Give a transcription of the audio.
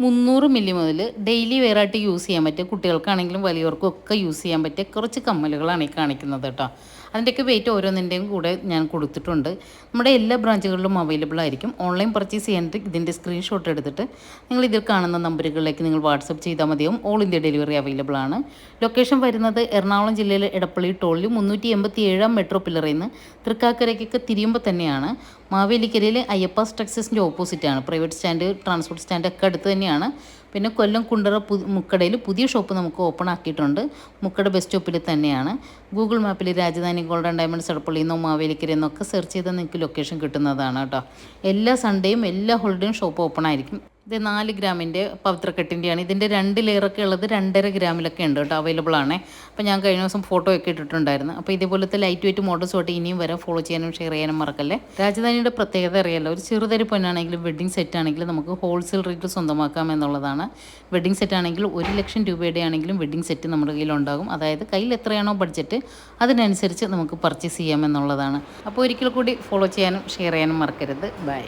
മുന്നൂറ് മില്ലി മുതൽ daily വെയറായിട്ട് use ചെയ്യാൻ പറ്റിയ കുട്ടികൾക്കാണെങ്കിലും വലിയവർക്കും ഒക്കെ യൂസ് ചെയ്യാൻ പറ്റിയ കുറച്ച് കമ്മലുകളാണ് ഈ കാണിക്കുന്നത് കേട്ടോ. അതിന്റെയൊക്കെ വെയിറ്റ് ഓരോന്നിന്റെയും കൂടെ ഞാൻ കൊടുത്തിട്ടുണ്ട്. നമ്മുടെ എല്ലാ ബ്രാഞ്ചുകളിലും അവൈലബിൾ ആയിരിക്കും. ഓൺലൈൻ പർച്ചേസ് ചെയ്യാനായിട്ട് ഇതിന്റെ സ്ക്രീൻഷോട്ട് എടുത്തിട്ട് നിങ്ങൾ ഇതിൽ കാണുന്ന നമ്പറുകളിലേക്ക് നിങ്ങൾ വാട്സപ്പ് ചെയ്താൽ മതിയാവും. ഓൾ ഇന്ത്യ ഡെലിവറി അവൈലബിൾ ആണ്. ലൊക്കേഷൻ വരുന്നത് എറണാകുളം ജില്ലയിലെ എടപ്പള്ളി ടോളിൽ മുന്നൂറ്റി എൺപത്തി ഏഴാം മെട്രോ പില്ലറിൽ നിന്ന് തൃക്കാക്കരയ്ക്കൊക്കെ തിരിയുമ്പോൾ തന്നെയാണ്. മാവേലിക്കരയിൽ അയ്യപ്പ സ്ട്രക്ചേഴ്സിന്റെ ഓപ്പോസിറ്റാണ് പ്രൈവറ്റ് സ്റ്റാൻഡ് ട്രാൻസ്പോർട്ട് സ്റ്റാൻഡ് ഒക്കെ അടുത്ത് തന്നെയാണ്. പിന്നെ കൊല്ലം കുണ്ടറ പു മുക്കടയിൽ പുതിയ ഷോപ്പ് നമുക്ക് ഓപ്പൺ ആക്കിയിട്ടുണ്ട്. മുക്കട ബസ് സ്റ്റോപ്പിൽ തന്നെയാണ്. ഗൂഗിൾ മാപ്പിൽ രാജധാനി ഗോൾഡൻ ഡയമണ്ട്സ് എടപ്പള്ളി നിന്നോ മാവേലിക്കര എന്നൊക്കെ സെർച്ച് ചെയ്താൽ നിങ്ങൾക്ക് ലൊക്കേഷൻ കിട്ടുന്നതാണ് കേട്ടോ. എല്ലാ സൺഡേയും എല്ലാ ഹോളിഡേയും ഷോപ്പ് ഓപ്പൺ ആയിരിക്കും. ഇത് നാല് ഗ്രാമിന്റെ പവിത്രക്കെട്ടിന്റെയാണ്. ഇതിന്റെ രണ്ട് ലെയറൊക്കെ ഉള്ളത് രണ്ടര ഗ്രാമിലൊക്കെ ഉണ്ട് കേട്ടോ അവൈലബിൾ ആണ്. അപ്പോൾ ഞാൻ കഴിഞ്ഞ ദിവസം ഫോട്ടോ ഒക്കെ ഇട്ടിട്ടുണ്ടായിരുന്നു. അപ്പോൾ ഇതേപോലത്തെ ലൈറ്റ് വെയിറ്റ് മോഡൽസ് തൊട്ട് ഇനിയും വരെ. ഫോളോ ചെയ്യാനും ഷെയർ ചെയ്യാനും മറക്കല്ലേ. രാജധാനിയുടെ പ്രത്യേകത അറിയാലോ ഒരു ചെറുതരി പൊന്നാണെങ്കിലും വെഡ്ഡിംഗ് സെറ്റ് ആണെങ്കിലും നമുക്ക് ഹോൾസെയിൽ റേറ്റിൽ സ്വന്തമാക്കാം എന്നുള്ളതാണ്. വെഡ്ഡിംഗ് സെറ്റ് ആണെങ്കിൽ ഒരു ലക്ഷം രൂപയുടെ ആണെങ്കിലും വെഡ്ഡിംഗ് സെറ്റ് നമ്മുടെ കയ്യിലുണ്ടാകും. അതായത് കയ്യിൽ എത്രയാണോ ബഡ്ജറ്റ് അതിനനുസരിച്ച് നമുക്ക് പർച്ചേസ് ചെയ്യാം എന്നുള്ളതാണ്. അപ്പോൾ ഒരിക്കൽ കൂടി ഫോളോ ചെയ്യാനും ഷെയർ ചെയ്യാനും മറക്കരുത്. ബൈ